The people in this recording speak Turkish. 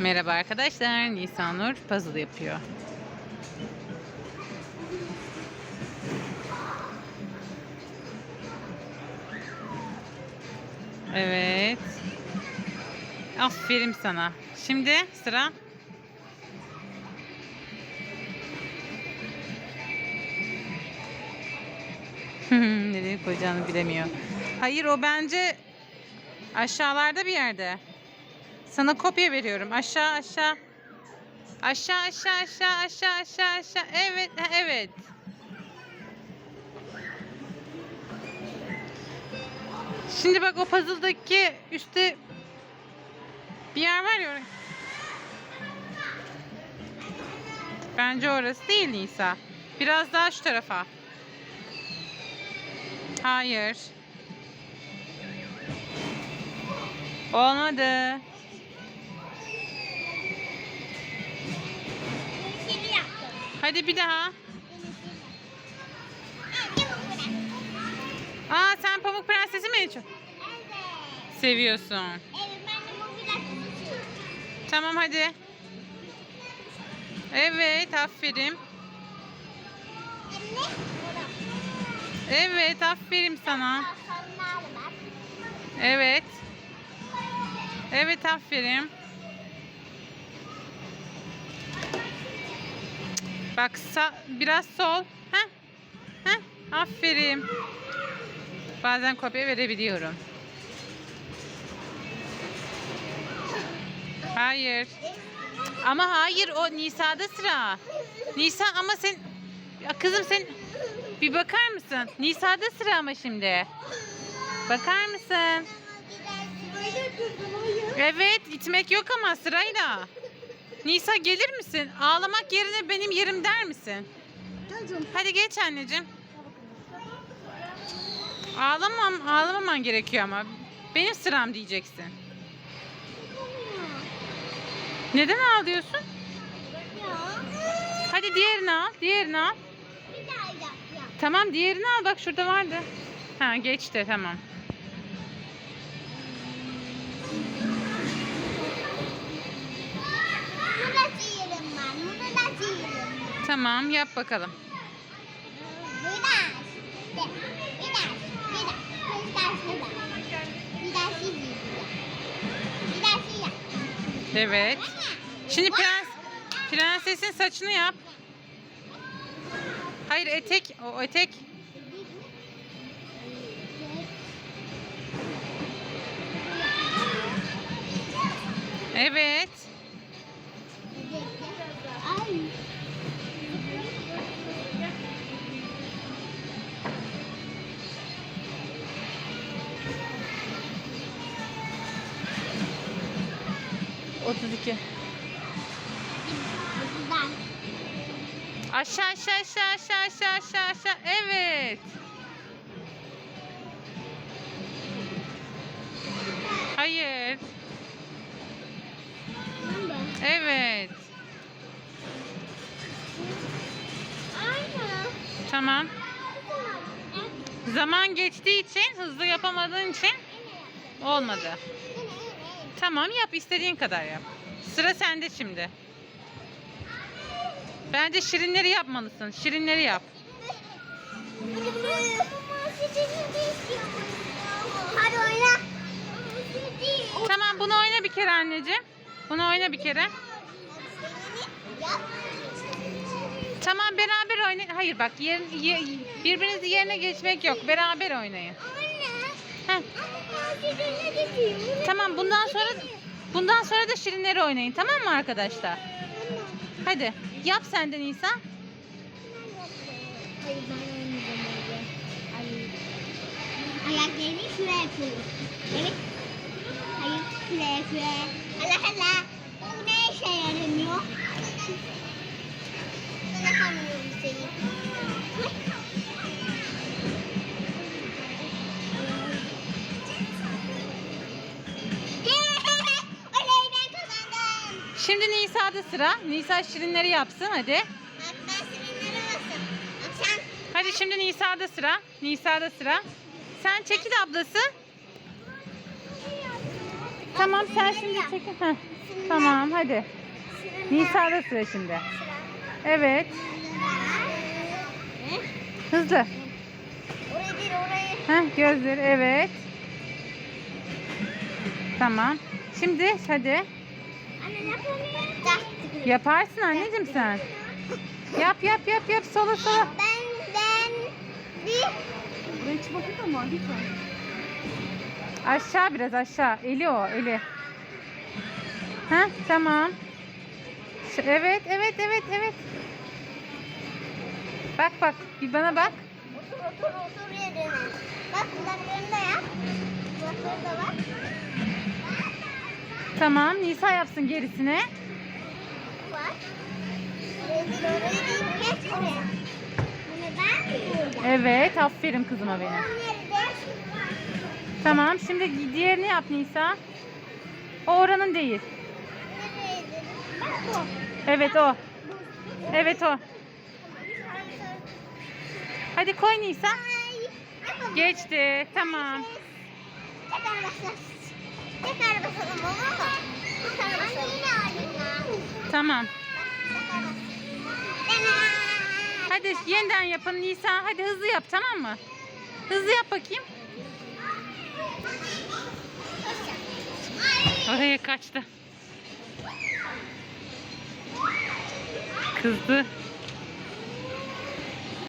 Merhaba arkadaşlar. Nisanur puzzle yapıyor. Evet. Aferin sana. Şimdi sıra. Nereye koyacağını bilemiyor. Hayır o bence aşağılarda bir yerde. Sana kopya veriyorum. Aşağı aşağı. Aşağı aşağı aşağı aşağı aşağı aşağı. Evet evet. Şimdi bak o puzzle'daki üstte bir yer var ya. Bence orası değil Nisa. Biraz daha şu tarafa. Hayır. Olmadı. Hadi bir daha. Aa sen Pamuk Prenses'i mi çok Evet. seviyorsun? Evet ben de biraz istiyorum. Tamam hadi. Evet aferin. Anne. Evet aferin sana. Evet. Evet aferin. Bak sağ, biraz sol. Heh. Heh. Aferin. Bazen kopya verebiliyorum. Hayır. Ama hayır o Nisa'da sıra. Nisa ama sen ya kızım sen bir bakar mısın? Nisa'da sıra ama şimdi. Bakar mısın? Evet, itmek yok ama sırayla. Nisa gelir misin? Ağlamak yerine benim yerim der misin? Çocuğum. Hadi geç anneciğim. Ağlamam, ağlamaman gerekiyor ama. Benim sıram diyeceksin. Neden ağlıyorsun? Hadi diğerini al, diğerini al. Tamam, diğerini al. Bak şurada vardı. Ha, geçti, tamam. Tamam, yap bakalım. Evet. Şimdi prens, prensesin saçını yap. Hayır etek, o etek. Evet. 32. Aşağı aşağı aşağı aşağı aşağı aşağı aşağı. Evet. Hayır. Evet. Tamam. Zaman geçtiği için, hızlı yapamadığın için olmadı. Tamam yap istediğin kadar yap. Sıra sende şimdi. Bence şirinleri yapmalısın. Şirinleri yap. Hadi oyna. Tamam bunu oyna bir kere anneciğim. Bunu oyna bir kere. Tamam beraber oynayın. Hayır bak yer, ye- birbirinizi yerine geçmek yok. Beraber oynayın. Anne. Tamam bundan sonra bundan sonra da şirinleri oynayın. Tamam mı arkadaşlar? Hadi yap sen de Nisa. Hayır ben oynayacağım öyle. Ay. Ayaklarını şuraya koyuyorum. Evet. Hayır şuraya şuraya. Allah Allah. Şimdi Nisa'da sıra. Nisa şirinleri yapsın hadi. Bak ben sizinlere basın. Bak sen. Hadi şimdi Nisa'da sıra. Nisa'da sıra. Sen çekil ablası. Tamam sen şimdi çekil. Heh. Tamam hadi. Nisa'da sıra şimdi. Evet. Hızlı. Oraya değil oraya. Heh, gözleri evet. Tamam. Şimdi hadi. Anne yapamıyor. Yaparsın anneciğim sen. Yap yap yap yap sola sola. Ben ben bir Ben bakayım ama lütfen. Aşağı biraz aşağı. Eli o eli. Ha tamam. Evet evet evet evet. Bak bak bir bana bak. otur otur otur yerine. Bak kulaklarını da yap. Kulakları da var. Bunu ben mi burada? Evet aferin kızıma benim. Tamam şimdi diğerini yap Nisa. O oranın değil. Evet o. Evet o. Hadi koy Nisa. Geçti. Tamam. Tekrar basalım. Olur mu? Tekrar basalım. Tamam. Hadi yeniden yapın Nisa. Hadi hızlı yap tamam mı? Hızlı yap bakayım. Oraya kaçtı. Kızdı.